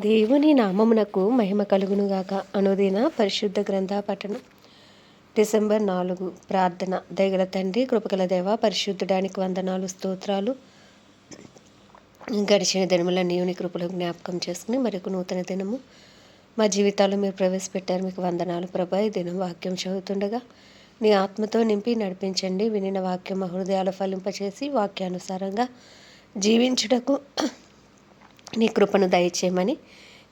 దేవుని నామమునకు మహిమ కలుగునుగాక. అనుదిన పరిశుద్ధ గ్రంథ పఠనం. డిసెంబర్ నాలుగు ప్రార్థన. దయగల తండ్రి కృపగల దేవ పరిశుద్ధడానికి వందనాలు స్తోత్రాలు. గడిచిన దినముల నీవుని కృపలో జ్ఞాపకం చేసుకుని మరొక నూతన దినము. మా జీవితాలు మీరు ప్రవేశపెట్టారు మీకు వందనాలు ప్రభా. ఈ దినం వాక్యం చదువుతుండగా నీ ఆత్మతో నింపి నడిపించండి. వినిన వాక్యం హృదయాలు ఫలింపచేసి వాక్యానుసారంగా జీవించుటకు నీ కృపను దయచేయమని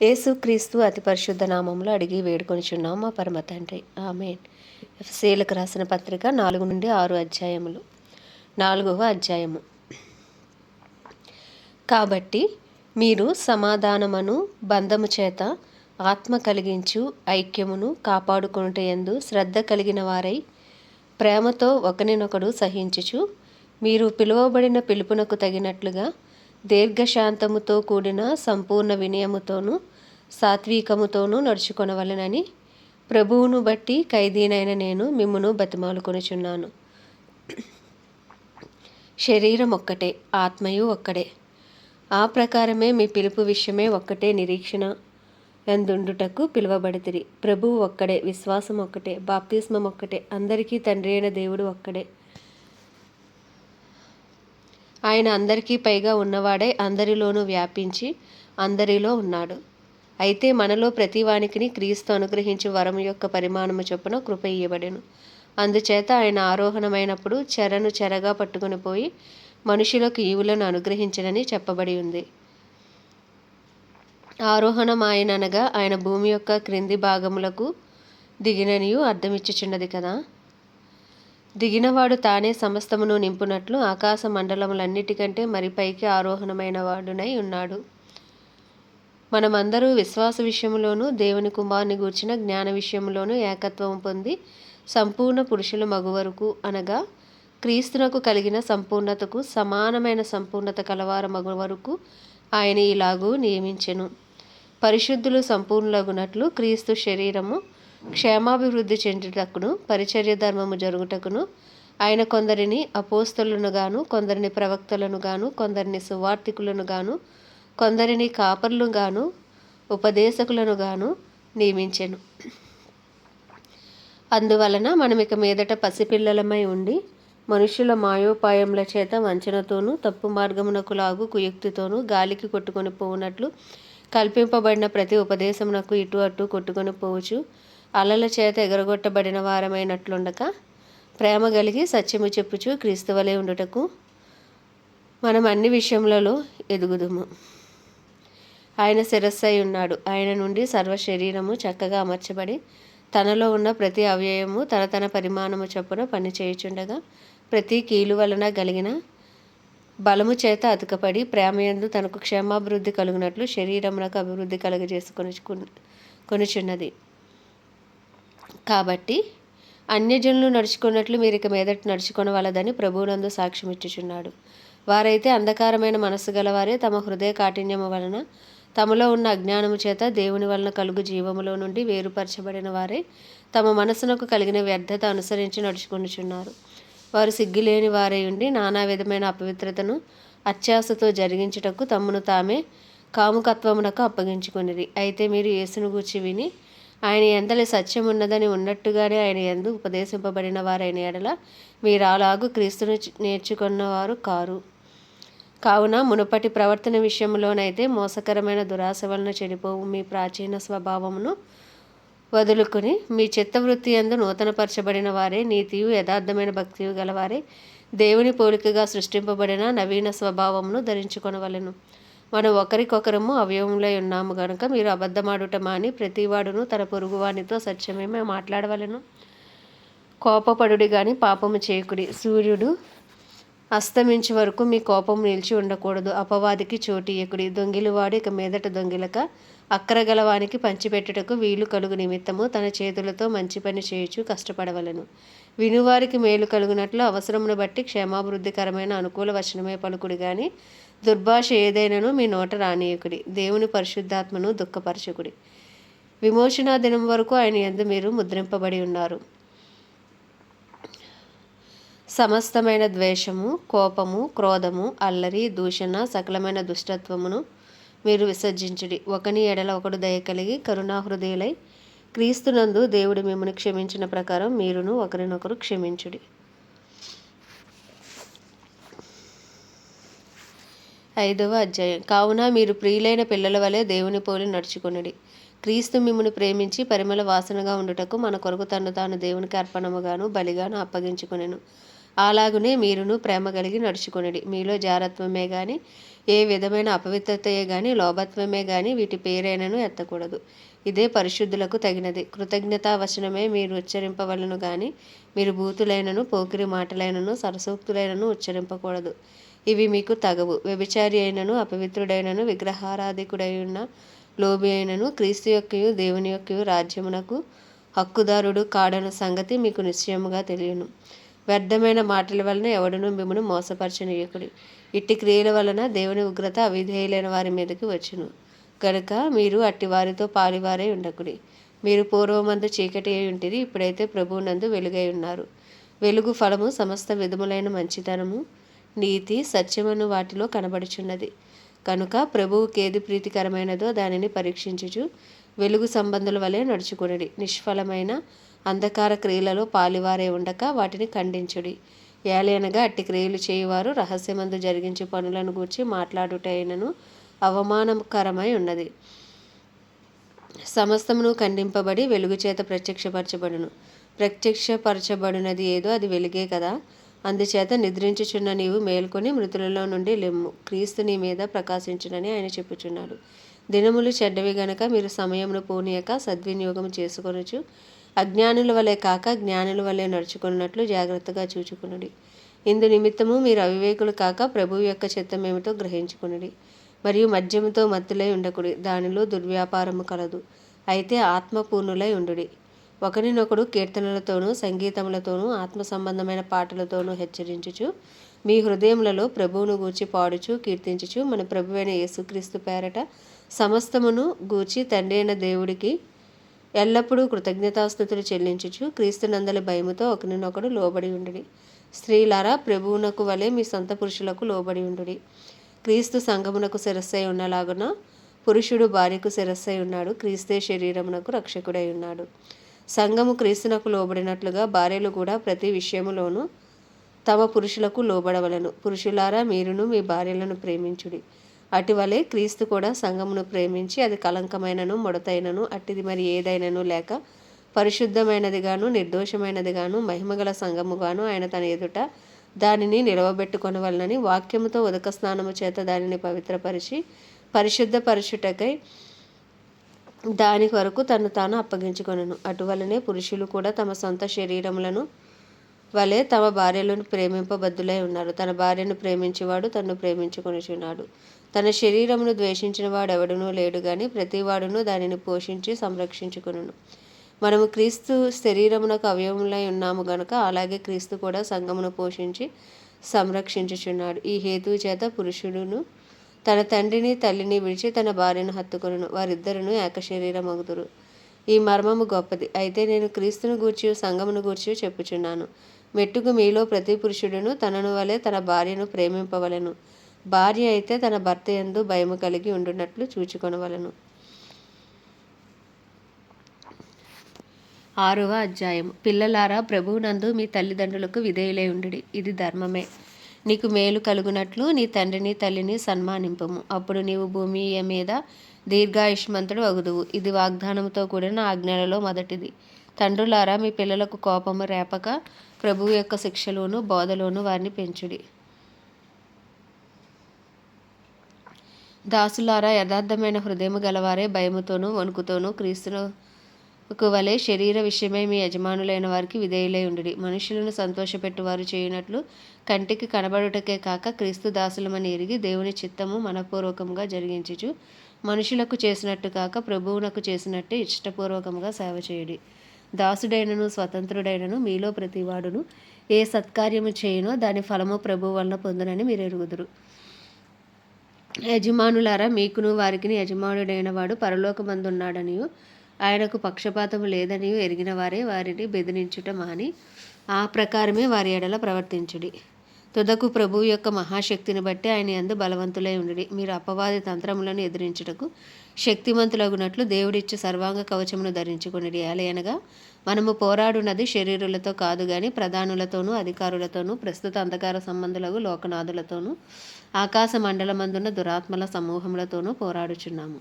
యేసుక్రీస్తు అతి పరిశుద్ధ నామంలో అడిగి వేడుకొనిచున్నాం మా పరమ తండ్రి. ఆమె ఎఫ్సీలకు రాసిన పత్రిక నాలుగు నుండి ఆరు అధ్యాయములు. నాలుగవ అధ్యాయము. కాబట్టి మీరు సమాధానమును బంధము చేత ఆత్మ కలిగించు ఐక్యమును కాపాడుకునుట ఎందు శ్రద్ధ కలిగిన వారై ప్రేమతో ఒకరినొకడు సహించుచు మీరు పిలువబడిన పిలుపునకు తగినట్లుగా దీర్ఘశాంతముతో కూడిన సంపూర్ణ వినయముతోనూ సాత్వికముతోనూ నడుచుకొనవలెనని ప్రభువును బట్టి ఖైదీనైన నేను మిమ్మును బతిమాలుకొనుచున్నాను. శరీరం ఒక్కటే ఆత్మయు ఒక్కడే. ఆ ప్రకారమే మీ పిలుపు విషయమే ఒక్కటే నిరీక్షణ ఎందుండుటకు పిలువబడితిరి. ప్రభువు ఒక్కడే విశ్వాసం ఒక్కటే బాప్తిస్మం ఒక్కటే అందరికీ తండ్రి అయిన దేవుడు ఒక్కడే. ఆయన అందరికీ పైగా ఉన్నవాడై అందరిలోనూ వ్యాపించి అందరిలో ఉన్నాడు. అయితే మనలో ప్రతివానికిని క్రీస్తు అనుగ్రహించి వరం యొక్క పరిమాణము చొప్పున కృప ఇయ్యబడెను. అందుచేత ఆయన ఆరోహణమైనప్పుడు చెరను చెరగా పట్టుకుని పోయి మనుషులకు ఈవులను అనుగ్రహించనని చెప్పబడి ఉంది. ఆరోహణం ఆయన అనగా ఆయన భూమి యొక్క క్రింది భాగములకు దిగిననియు అర్థమిచ్చుచున్నది కదా. దిగినవాడు తానే సమస్తమును నింపునట్లు ఆకాశ మండలములన్నిటికంటే మరి పైకి ఆరోహణమైన వాడునై ఉన్నాడు. మనమందరూ విశ్వాస విషయంలోనూ దేవుని కుమారుని గూర్చిన జ్ఞాన విషయంలోనూ ఏకత్వం పొంది సంపూర్ణ పురుషుల మగువరకు అనగా క్రీస్తునకు కలిగిన సంపూర్ణతకు సమానమైన సంపూర్ణత కలవార మగువరకు ఆయన ఇలాగూ నియమించెను. పరిశుద్ధులు సంపూర్ణలగునట్లు క్రీస్తు శరీరము క్షేమాభివృద్ధి చెందుటకును పరిచర్య ధర్మము జరుగుటకును ఆయన కొందరిని అపోస్తలను గాను కొందరిని ప్రవక్తలను గాను కొందరిని సువార్థికులను గాను కొందరిని కాపర్లు గాను ఉపదేశకులను గాను నియమించెను. అందువలన మనం ఇక మీదట పసిపిల్లలమై ఉండి మనుషుల మాయోపాయముల చేత వంచనతోనూ తప్పు మార్గమునకు లాగు కుయుక్తితోనూ గాలికి కొట్టుకొని పోవునట్లు కల్పింపబడిన ప్రతి ఉపదేశమునకు ఇటు అటు కొట్టుకొని పోవచ్చు. అలల చేత ఎగరగొట్టబడిన వారమైనట్లుండక ప్రేమ కలిగి సత్యము చెప్పుచు క్రీస్తువలే ఉండుటకు మనం అన్ని విషయములలో ఎదుగుదుము. ఆయన శిరస్సై ఉన్నాడు. ఆయన నుండి సర్వ శరీరము చక్కగా అమర్చబడి తనలో ఉన్న ప్రతి అవయవము తన తన పరిమాణము చొప్పున పనిచేయుచుండగా ప్రతి కీలు వలన కలిగిన బలము చేత అతుకపడి ప్రేమయందు తనకు క్షేమాభివృద్ధి కలిగినట్లు శరీరమునకు అభివృద్ధి కలుగజేసుకొని కొనుచున్నది. కాబట్టి అన్యజనులు నడుచుకున్నట్లు మీరు ఇక మీదట నడుచుకొనవలదని ప్రభువునందు సాక్ష్యం ఇచ్చుచున్నాడు. వారైతే అంధకారమైన మనస్సు గలవారే తమ హృదయ కాఠిన్యము వలన తమలో ఉన్న అజ్ఞానము చేత దేవుని వలన కలుగు జీవములో నుండి వేరుపరచబడిన వారే తమ మనసునకు కలిగిన వ్యర్థత అనుసరించి నడుచుకొనుచున్నారు. వారు సిగ్గులేని వారై ఉండి నానా విధమైన అపవిత్రతను అత్యాసతో జరిగించుటకు తమ్మును తామే కాముకత్వమునకు అప్పగించుకునిరి. అయితే మీరు యేసును గూర్చి విని ఆయన ఎందలి సత్యం ఉన్నదని ఉన్నట్టుగానే ఆయన ఎందు ఉపదేశింపబడిన వారైన ఎడల మీరు అలాగూ క్రీస్తును నేర్చుకున్నవారు కారు. కావున మునుపటి ప్రవర్తన విషయంలోనైతే మోసకరమైన దురాశ వలన చెడిపోవు మీ ప్రాచీన స్వభావమును వదులుకుని మీ చిత్తవృత్తి ఎందు నూతనపరచబడిన వారే నీతియు యథార్థమైన భక్తియు గలవారే. దేవుని పోలికగా సృష్టింపబడిన నవీన స్వభావమును ధరించుకొనవలెను. మనం ఒకరికొకరము అవయవములై ఉన్నాము గనుక మీరు అబద్ధమాడుట మాని ప్రతివాడును తన పొరుగువానితో సత్యమేమే మాట్లాడవలను. కోపపడుడి కానీ పాపము చేయకుడి. సూర్యుడు అస్తమించే వరకు మీ కోపం నిలిచి ఉండకూడదు. అపవాదికి చోటియకుడి దొంగిలివాడు ఇక మీదట దొంగిలక అక్కరగలవానికి పంచిపెట్టుటకు వీలు కలుగు నిమిత్తము తన చేతులతో మంచి పని చేయుచు కష్టపడవలను. వినువారికి మేలు కలుగునట్లు అవసరమును బట్టి క్షేమాభివృద్ధికరమైన అనుకూల వచనమే పలుకుడు కానీ దుర్భాష ఏదైనాను మీ నోట రానీయకుడి. దేవుని పరిశుద్ధాత్మను దుఃఖపరచకుడి. విమోచన దినం వరకు ఆయన ఎందు మీరు ముద్రింపబడి ఉన్నారు. సమస్తమైన ద్వేషము కోపము క్రోధము అల్లరి దూషణ సకలమైన దుష్టత్వమును మీరు విసర్జించుడి. ఒకని ఎడల ఒకడు దయ కలిగి కరుణాహృదయులై క్రీస్తునందు దేవుడు మిమ్మల్ని క్షమించిన ప్రకారం మీరును ఒకరినొకరు క్షమించుడి. ఐదవ అధ్యాయం. కావున మీరు ప్రియులైన పిల్లల వలె దేవుని పోలి నడుచుకునుడి. క్రీస్తు మిమ్మను ప్రేమించి పరిమళ వాసనగా ఉండుటకు మన కొరకు తను తాను దేవునికి అర్పణముగాను బలిగాను అప్పగించుకొనెను. అలాగునే మీరును ప్రేమ కలిగి నడుచుకొనుడి. మీలో జారత్వమే కానీ ఏ విధమైన అపవిత్రతయే కానీ లోభత్వమే కానీ వీటి పేరైనను ఎత్తకూడదు. ఇదే పరిశుద్ధులకు తగినది. కృతజ్ఞతా వచనమే మీరు ఉచ్చరింపవలను కానీ మీరు బూతులైనను పోకిరి మాటలైనను సరసూక్తులైనను ఉచ్చరింపకూడదు. ఇవి మీకు తగవు. వ్యభిచారి అయినను అపవిత్రుడైనను విగ్రహారాధికుడైన లోభి లోబి అయినను క్రీస్తు యొక్కయు దేవుని యొక్కయు రాజ్యమునకు హక్కుదారుడు కాడను సంగతి మీకు నిశ్చయముగా తెలియను. వ్యర్థమైన మాటల వలన ఎవడును మిమ్మను మోసపరచనీయకుడి. ఇట్టి క్రియల వలన దేవుని ఉగ్రత అవిధేయులైన వారి మీదకి వచ్చును. కనుక మీరు అట్టి వారితో పాలివారై ఉండకుడి. మీరు పూర్వమందు చీకటి అయి ఉంటిరి ఇప్పుడైతే ప్రభువునందు వెలుగై ఉన్నారు. వెలుగు ఫలము సమస్త విధములైన మంచితనము నీతి సత్యమును వాటిలో కనబడుచున్నది. కనుక ప్రభువుకి ఏది ప్రీతికరమైనదో దానిని పరీక్షించుచు వెలుగు సంబంధుల వలె నడుచుకునడి. నిష్ఫలమైన అంధకార క్రియలలో పాలివారే ఉండక వాటిని ఖండించుడి. ఏలైనగా అట్టి క్రియలు చేయువారు రహస్యమందు జరిగించే పనులను గూర్చి మాట్లాడుటైనను అవమానకరమై ఉన్నది. సమస్తమును ఖండింపబడి వెలుగు చేత ప్రత్యక్షపరచబడును. ప్రత్యక్షపరచబడినది ఏదో అది వెలుగే కదా. అందుచేత నిద్రించుచున్న నీవు మేల్కొని మృతులలో నుండి లెమ్ము. క్రీస్తు నీ మీద ప్రకాశించునని ఆయన చెప్పుచున్నాడు. దినములు చెడ్డవి గనక మీరు సమయమును పోనీయక సద్వినియోగం చేసుకొనొచ్చు అజ్ఞానుల వలె కాక జ్ఞానుల వలె నడుచుకున్నట్లు జాగ్రత్తగా చూచుకునుడి. ఇందు నిమిత్తము మీరు అవివేకులు కాక ప్రభువు యొక్క చిత్తమేమిటో గ్రహించుకునుడి. మరియు మద్యముతో మత్తులై ఉండకుడి. దానిలో దుర్వ్యాపారము కలదు. అయితే ఆత్మపూర్ణులై ఉండుడి. ఒకరినొకడు కీర్తనలతోనూ సంగీతములతోనూ ఆత్మ సంబంధమైన పాటలతోనూ హెచ్చరించుచు మీ హృదయములలో ప్రభువును గూర్చి పాడుచు కీర్తించుచు మన ప్రభువైన యేసుక్రీస్తు పేరట సమస్తమును గూర్చి తండ్రి అయిన దేవుడికి ఎల్లప్పుడూ కృతజ్ఞతాస్థుతులు చెల్లించుచు క్రీస్తునందలి భయముతో ఒకరినొకడు లోబడి ఉండుడి. స్త్రీలారా ప్రభువునకు వలె మీ సొంత పురుషులకు లోబడి ఉండుడి. క్రీస్తు సంఘమునకు శిరస్సై ఉన్నలాగున పురుషుడు భార్యకు శిరస్సై ఉన్నాడు క్రీస్తే శరీరమునకు రక్షకుడై ఉన్నాడు. సంఘము క్రీస్తునకు లోబడినట్లుగా భార్యలు కూడా ప్రతి విషయములోనూ తమ పురుషులకు లోబడవలను. పురుషులారా మీరును మీ భార్యలను ప్రేమించుడి. అటువలే క్రీస్తు కూడా సంఘమును ప్రేమించి అది కలంకమైనను ముడతైనను అట్టిది మరి ఏదైనను లేక పరిశుద్ధమైనదిగాను నిర్దోషమైనదిగాను మహిమగల సంఘముగాను ఆయన తన ఎదుట దానిని నిలవబెట్టుకొనవలనని వాక్యముతో ఉదక స్నానము చేత దానిని పవిత్రపరిచి పరిశుద్ధపరచుటకై దాని వరకు తను తాను అప్పగించుకొనను. అటువలనే పురుషులు కూడా తమ సొంత శరీరములను వలె తమ భార్యలను ప్రేమింపబద్దులై ఉన్నారు. తన భార్యను ప్రేమించేవాడు తన్ను ప్రేమించుకొనిచున్నాడు. తన శరీరమును ద్వేషించిన వాడు లేడు కానీ ప్రతివాడును దానిని పోషించి సంరక్షించుకును మనము క్రీస్తు శరీరమునకు అవయవములై ఉన్నాము గనుక అలాగే క్రీస్తు కూడా సంఘమును పోషించి సంరక్షించుచున్నాడు. ఈ హేతు చేత పురుషుడును తన తండ్రిని తల్లిని విడిచి తన భార్యను హత్తుకొను వారిద్దరును ఏకశరీరమగుదురు ఈ మర్మము గొప్పది. అయితే నేను క్రీస్తును గూర్చి సంగమును గూర్చి చెప్పుచున్నాను. మెట్టుకు మీలో ప్రతి పురుషుడును తనను వలె తన భార్యను ప్రేమింపవలెను. భార్య అయితే తన భర్త యందు భయము కలిగి ఉండునట్లు చూచుకొనవలెను. ఆరవ అధ్యాయం పిల్లలారా ప్రభువునందు మీ తల్లిదండ్రులకు విధేయులై ఉండుడి. ఇది ధర్మమే. నీకు మేలు కలుగునట్లు నీ తండ్రిని తల్లిని సన్మానింపము. అప్పుడు నీవు భూమి మీద దీర్ఘాయుష్మంతుడు అగుదువు. ఇది వాగ్దానంతో కూడిన ఆజ్ఞలలో మొదటిది. తండ్రులారా మీ పిల్లలకు కోపము రేపక ప్రభువు యొక్క శిక్షలోను బోధలోను వారిని పెంచుడి. దాసులారా యథార్థమైన హృదయము గలవారే భయముతోనూ వణుకుతోనూ క్రీస్తుకు వలె శరీర విషయమై మీ యజమానులైన వారికి విధేయులై ఉండుడి. మనుషులను సంతోషపెట్టువారు చేయునట్లు కంటికి కనబడుటకే కాక క్రీస్తు దాసులమని ఎరిగి దేవుని చిత్తము మనపూర్వకంగా జరిగించుచు మనుషులకు చేసినట్టు కాక ప్రభువునకు చేసినట్టు ఇష్టపూర్వకంగా సేవ చేయుడి. దాసుడైనను స్వతంత్రుడైనను మీలో ప్రతివాడును ఏ సత్కార్యము చేయునో దాని ఫలము ప్రభువు వలన పొందునని మీరు ఎరుగుదురు. యజమానులారా మీకును వారికిని యజమానుడైన వాడు పరలోకమందున్నాడనియు ఆయనకు పక్షపాతము లేదని ఎరిగిన వారే వారిని బెదిరించుట మాని ఆ ప్రకారమే వారి ఎడల ప్రవర్తించుడి. తుదకు ప్రభువు యొక్క మహాశక్తిని బట్టి ఆయన అందు బలవంతులై ఉండి మీరు అపవాది తంత్రములను ఎదిరించుటకు శక్తిమంతులగునట్లు దేవుడిచ్చు సర్వాంగ కవచమును ధరించుకుని అనగా మనము పోరాడున్నది శరీరులతో కాదు గాని ప్రధానులతోనూ అధికారులతోనూ ప్రస్తుత అంధకార సంబంధులకు లోకనాథులతోనూ ఆకాశ మండలమందున్న దురాత్మల సమూహములతోనూ పోరాడుచున్నాము.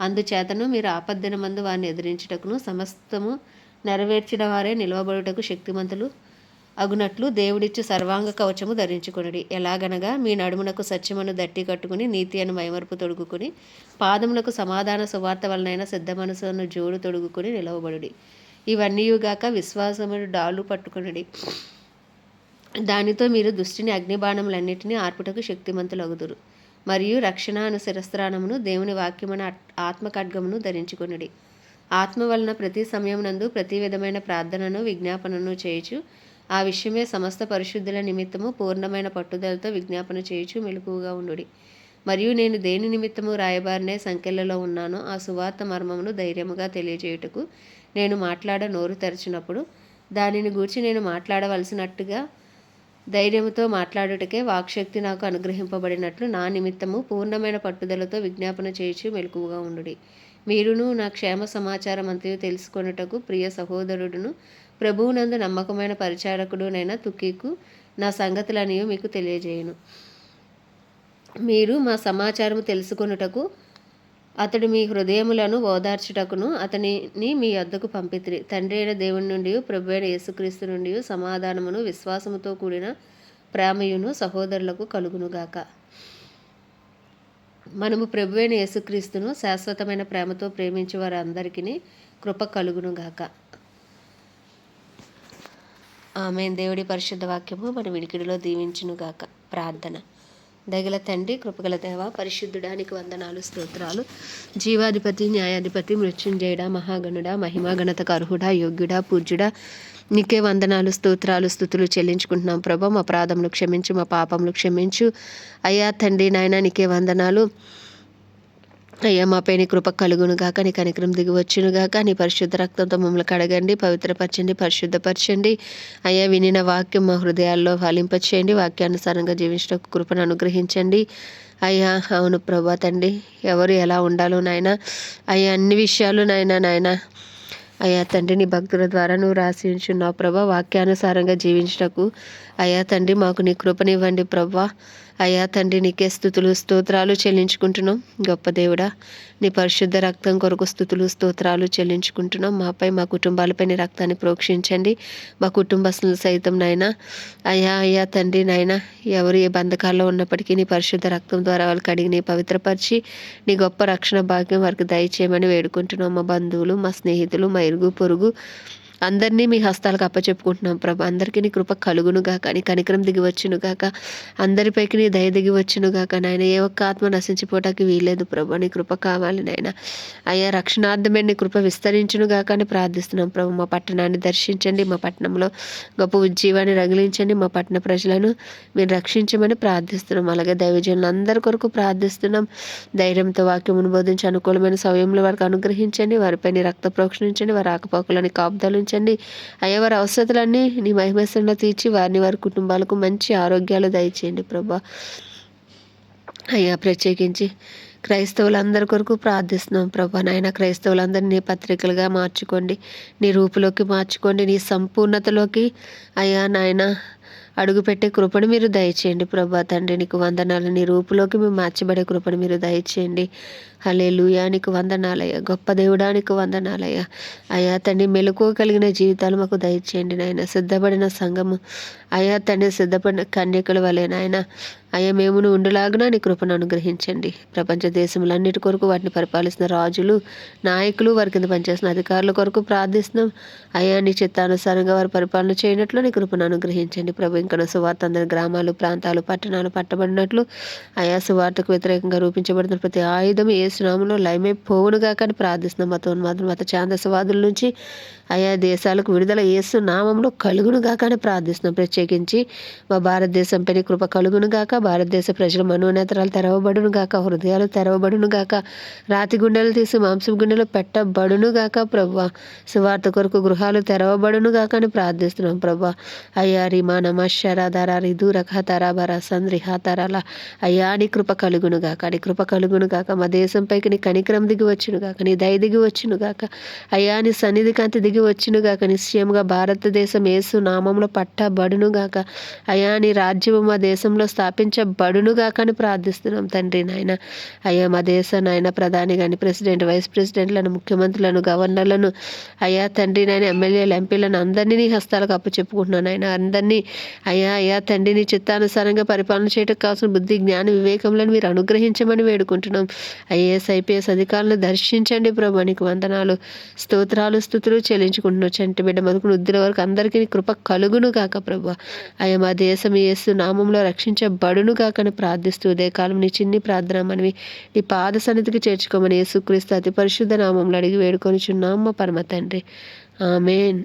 అందుచేతను మీరు ఆపద్దిన మందు వారిని ఎదిరించుటకును సమస్తము నెరవేర్చిన వారే నిలవబడుటకు శక్తిమంతులు అగునట్లు దేవుడిచ్చు సర్వాంగ కవచము ధరించుకొనుడి. ఎలాగనగా మీ నడుమునకు సత్యమును దట్టి కట్టుకుని నీతి అను మైమరుపు తొడుగుకుని పాదములకు సమాధాన సువార్త వలనైన సిద్ధ మనసును జోడు తొడుగుకుని నిలవబడుడి. ఇవన్నీయుగాక విశ్వాసమును డాలు పట్టుకునుడి. దానితో మీరు దుష్టిని అగ్నిబాణములన్నిటినీ ఆర్పుటకు శక్తిమంతులగుదురు. మరియు రక్షణ అను శిరస్త్రాణమును దేవుని వాక్యమున ఆత్మ ఖడ్గమును ధరించుకొనుడి. ఆత్మ వలన ప్రతి సమయమునందు ప్రతి విధమైన ప్రార్థనను విజ్ఞాపనను చేయుచు ఆ విషయమే సమస్త పరిశుద్ధుల నిమిత్తము పూర్ణమైన పట్టుదలతో విజ్ఞాపన చేయుచు మెలకువగా ఉండుడి. మరియు నేను దేని నిమిత్తము రాయబారినే సంఖ్యలలో ఉన్నానో ఆ సువార్త మర్మమును ధైర్యముగా తెలియజేయుటకు నేను మాట్లాడ నోరు తెరచినప్పుడు దానిని గూర్చి నేను మాట్లాడవలసినట్టుగా ధైర్యముతో మాట్లాడుటకే వాక్శక్తి నాకు అనుగ్రహింపబడినట్లు నా నిమిత్తము పూర్ణమైన పట్టుదలతో విజ్ఞాపన చేయుచు మెలకువగా ఉండుడి. మీరును నా క్షేమ సమాచారం అంతయు తెలుసుకొనుటకు ప్రియ సహోదరుడును ప్రభువునందు నమ్మకమైన పరిచారకుడునైన తుకీకు నా సంగతులనియు మీకు తెలియజేయను. మీరు మా సమాచారము తెలుసుకొనుటకు అతడు మీ హృదయములను ఓదార్చుటకును అతనిని మీ వద్దకు పంపితిరి. తండ్రి అయిన దేవుని నుండి ప్రభు అయిన యేసుక్రీస్తు నుండి సమాధానమును విశ్వాసముతో కూడిన ప్రేమయును సహోదరులకు కలుగునుగాక మనము ప్రభు అయిన యేసుక్రీస్తును శాశ్వతమైన ప్రేమతో ప్రేమించే వారందరికీ కృప కలుగునుగాక ఆమె దేవుడి పరిశుద్ధ వాక్యము మన వినికిడిలో దీవించునుగాక ప్రార్థన. దగల తండ్రి కృపగల దేవ పరిశుద్ధుడానికి వందనాలు స్తోత్రాలు. జీవాధిపతి న్యాయాధిపతి మృత్యుంజయుడ మహాగణుడ మహిమా మహిమాగణతకు అర్హుడా యోగ్యుడా పూజ్యుడా నీకే వందనాలు స్తోత్రాలు స్థుతులు చెల్లించుకుంటున్నాం ప్రభా. మా ప్రాధములు క్షమించు మా పాపములు క్షమించు. అయ్యా తండ్రి నాయన నీకే వందనాలు. అయ్యా మా పైన కృప కలుగును గాక నీ కనికరం దిగి వచ్చును గాక నీ పరిశుద్ధ రక్తంతో మమ్మల్ని కడగండి పవిత్రపరచండి పరిశుద్ధపరచండి. అయ్యా వినిన వాక్యం మా హృదయాల్లో ఫలింపచేయండి. వాక్యానుసారంగా జీవించిన కృపను అనుగ్రహించండి. అయ్యా అవును ప్రభా తండ్రి ఎవరు ఎలా ఉండాలో నాయన అయ్యా అన్ని విషయాలు నాయన నాయన. అయ్యా తండ్రి నీ భక్తుల ద్వారా నువ్వు రాసి ఉంచున్నావు ప్రభా. వాక్యానుసారంగా జీవించటకు అయ్యా తండ్రి మాకు నీ కృపనివ్వండి ప్రభా. అయ్యా తండ్రి నీకే స్థుతులు స్తోత్రాలు చెల్లించుకుంటున్నాం. గొప్ప దేవుడా నీ పరిశుద్ధ రక్తం కొరకు స్థుతులు స్తోత్రాలు చెల్లించుకుంటున్నాం. మాపై మా కుటుంబాలపై నీ రక్తాన్ని ప్రోక్షించండి. మా కుటుంబస్తులు సైతం నాయన అయ్యా అయ్యా తండ్రి నాయన ఎవరు ఏ బంధకాల్లో ఉన్నప్పటికీ నీ పరిశుద్ధ రక్తం ద్వారా వాళ్ళు కడిగి నీ పవిత్రపరిచి నీ గొప్ప రక్షణ భాగ్యం వారికి దయచేయమని వేడుకుంటున్నాం. మా బంధువులు మా స్నేహితులు మా ఇరుగు పొరుగు అందరినీ మీ హస్తాలకు అప్పచెప్పుకుంటున్నాం ప్రభు. అందరికీ నీ కృప కలుగునుగాక నీ కనికరం దిగి వచ్చును గాక అందరిపైకి నీ దయ దిగి వచ్చును గాక నాయన. ఏ ఒక్క ఆత్మ నశించిపోవటానికి వీలేదు ప్రభు. నీ కృప కావాలి నాయన. అయ్యా రక్షణార్థమే నీ కృప విస్తరించును గాక అని ప్రార్థిస్తున్నాం ప్రభు. మా పట్టణాన్ని దర్శించండి. మా పట్టణంలో గొప్ప ఉజ్జీవాన్ని రగిలించండి. మా పట్టణ ప్రజలను మీరు రక్షించమని ప్రార్థిస్తున్నాం. అలాగే దైవజనులు అందరి కొరకు ప్రార్థిస్తున్నాం. ధైర్యంతో వాక్యమును బోధించి అనుకూలమైన సమయంలో వారికి అనుగ్రహించండి. వారిపై రక్త ప్రోక్షణించండి. వారి ఆకపోకలని కాపుదలించండి. ఉంచండి అయ్యా వారి అవసరాలన్నీ నీ మహిమస్సులో తీర్చి వారిని వారి కుటుంబాలకు మంచి ఆరోగ్యాలు దయచేయండి ప్రభా. అయ్యా ప్రత్యేకించి క్రైస్తవులందరి కొరకు ప్రార్థిస్తున్నాం ప్రభా. నాయన క్రైస్తవులందరినీ నీ పత్రికలుగా మార్చుకోండి. నీ రూపులోకి మార్చుకోండి. నీ సంపూర్ణతలోకి అయ్యా నాయన అడుగుపెట్టే కృపను మీరు దయచేయండి ప్రభా తండ్రి. నీకు వందనాలు. నీ రూపులోకి మేము మార్చబడే కృపను మీరు దయచేయండి. హలే లూయానికి వందనాలయ్యా. గొప్ప దేవుడానికి వందనాలయ్యా. అయా తండ్రి మెలకువ కలిగిన జీవితాలు మాకు దయచేయండి నాయన. సిద్ధపడిన సంఘము. అయా తండ్రి సిద్ధపడిన కన్యకుల వలె నాయన. అయ్యా మేమును ఉండలాగున నీ కృపను అనుగ్రహించండి. ప్రపంచ దేశములన్నిటి కొరకు వాటిని పరిపాలిస్తున్న రాజులు నాయకులు వారి కింద పనిచేస్తున్న అధికారుల కొరకు ప్రార్థిస్తున్నాం. అయ్యా నీ చిత్తానుసారంగా వారు పరిపాలన చేయనట్లు నీ కృపను అనుగ్రహించండి. ప్రభు ఇంకా సువార్త అందరి గ్రామాలు ప్రాంతాలు పట్టణాలు పట్టబడినట్లు అయా సువార్తకు వ్యతిరేకంగా రూపించబడిన ప్రతి ఆయుధం ఏ స్నామంలో లయమే పోవునుగా కానీ ప్రార్థిస్తున్నాం మత ఉన్మాదులు మత ఛాందసవాదుల నుంచి ఆయా దేశాలకు విడుదల ఏసు నామంలో కలుగునుగా కానీ ప్రార్థిస్తున్నాం. ప్రత్యేకించి మా భారతదేశంపై కృప కలుగును గాక భారతదేశ ప్రజల మనోనేతరాలు తెరవబడును గాక హృదయాలు తెరవబడును గాక రాతి గుండెలు తీసి మాంసం గుండెలు పెట్టబడును గాక ప్రభు సువార్త కొరకు గృహాలు తెరవబడును గాక అని ప్రార్థిస్తున్నాం ప్రభా అయ్యా రిమా నమ శరాధార రిదు రఖాతారాబర సంద్రి హాతారాల అయ్యా నీ కృప కలుగును గాక నీ కృప కలుగును గాక. మా దేశంపైకి నీ కనికరం దిగి వచ్చును గాక నీ దయ దిగి వచ్చును గాక. అయ్యా నీ సన్నిధి కాంతి దిగి వచ్చును గాక. నిశ్చయంగా భారతదేశం ఏసు నామంలో పట్టబడును గాక. అయ్యా నీ రాజ్యము మా దేశంలో స్థాపించ గాక అని ప్రార్థిస్తున్నాం తండ్రి నాయన. అయ్యా మా దేశ నాయన ప్రధాని కానీ ప్రెసిడెంట్ వైస్ ప్రెసిడెంట్లను ముఖ్యమంత్రులను గవర్నర్లను అయ్యా తండ్రి నాయన ఎమ్మెల్యేలు ఎంపీలను అందరినీ నీ హస్తాలకు అప్పచెప్పుకుంటున్నాను ఆయన అందరినీ అయ్యా అయ్యా తండ్రి నీ చిత్తానుసారంగా పరిపాలన చేయటం కావాల్సిన బుద్ధి జ్ఞాన వివేకములను మీరు అనుగ్రహించమని వేడుకుంటున్నాం. ఐఏఎస్ ఐపీఎస్ అధికారులను దర్శించండి ప్రభు నీకు వందనాలు స్తోత్రాలు స్థుతులు చెల్లించుకుంటున్నాం. చంటి బిడ్డ మదుకుని ఉద్దుల వరకు అందరికీ కృప కలుగును కాక ప్రభు. అయ్యా మా దేశం ఏసు నామంలో రక్షించబడు పడునుగాకని ప్రార్థిస్తూ ఉదయకాలం నీ చిన్ని ప్రార్థన మనవి నీ పాద సన్నిధికి చేర్చుకోమని యేసుక్రీస్తు అతి పరిశుద్ధ నామంలో అడిగి వేడుకొని చున్నామ్మ పరమ తండ్రి. ఆమెన్.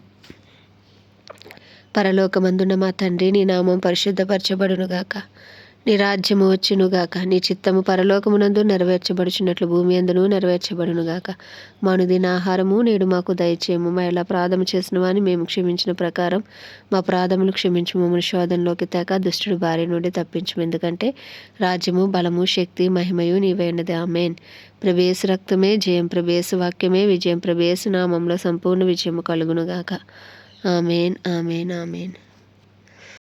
పరలోకమందున్న మా తండ్రి నీ నామం పరిశుద్ధపరచబడునుగాక. నీ రాజ్యము వచ్చునుగాక. నీ చిత్తము పరలోకమునందు నెరవేర్చబడుచున్నట్లు భూమి అందును నెరవేర్చబడునుగాక. మనుదిన ఆహారము నేడు మాకు దయచేయము. మా ఎలా ప్రాధము చేసిన వాని మేము క్షమించిన ప్రకారం మా ప్రాధములు క్షమించు మమ్మల్ని శోధనలోకి తేక దుష్టుడు భార్య నుండి తప్పించము. ఎందుకంటే రాజ్యము బలము శక్తి మహిమయు నీవైనది ఆమెన్. ప్రవేశ రక్తమే జయం ప్రవేశ వాక్యమే విజయం ప్రవేశ నామంలో సంపూర్ణ విజయము కలుగునుగాక. Amen amen amen.